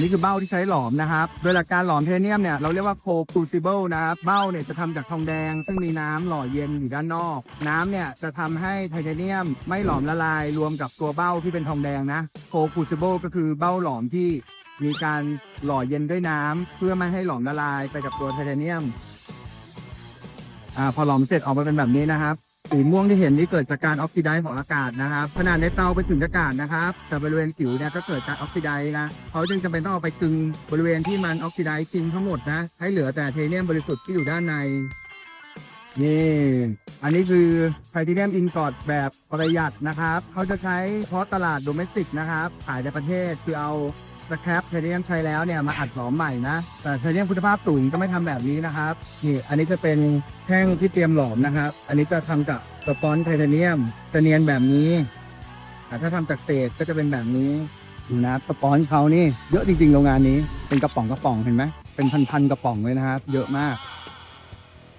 นี่คือเบ้าที่ใช้หลอมนะครับ โดยหลักการหลอมไทเทเนียมเนี่ยเราเรียกว่า co crucible นะครับ เบ้าเนี่ยจะทำจากทองแดง ซึ่งมีน้ำหล่อเย็นอยู่ด้านนอก น้ำเนี่ยจะทำให้ไทเทเนียมไม่หลอมละลายรวมกับตัวเบ้าที่เป็นทองแดงนะ co crucible ก็คือเบ้าหลอมที่มีการหล่อเย็นด้วยน้ำเพื่อไม่ให้หลอมละลายไปกับตัวไทเทเนียมอ่าพอหลอมเสร็จออกมาเป็นแบบนี้นะครับ สีม่วงที่เห็นนี่เกิดจากการออกซิไดซ์ของอากาศนะครับขนาดในเตาไปถึงอากาศนะครับ แต่บริเวณผิวเนี่ยก็เกิดการออกซิไดซ์นะเขาจึงจำเป็นต้องเอาไปกึงบริเวณที่มันออกซิไดซ์ทิ้งทั้งหมดนะให้เหลือแต่ไทเทเนียมบริสุทธิ์ที่อยู่ด้านในนี่ อันนี้คือไทเทเนียมอินกอดแบบประหยัดนะครับ เขาจะใช้เพราะตลาดโดเมสติกนะครับ ขายในประเทศคือเอา สแครปไทเทเนียมใช้แล้วเนี่ยมาอัดหลอมใหม่นะ แต่ไทเทเนียมคุณภาพสูงก็ไม่ทำแบบนี้นะครับนี่อันนี้จะเป็นแท่งที่เตรียมหลอมนะครับ อันนี้จะทำจากสปอนไทเทเนียมจะเนียนแบบนี้แต่ถ้าทำจากเศษก็จะเป็นแบบนี้ดูนะสปอนเขานี่เยอะจริงๆโรงงานนี้เป็นกระป๋องกระป๋องเห็นไหมเป็นพันๆกระป๋องเลยนะครับ เยอะมาก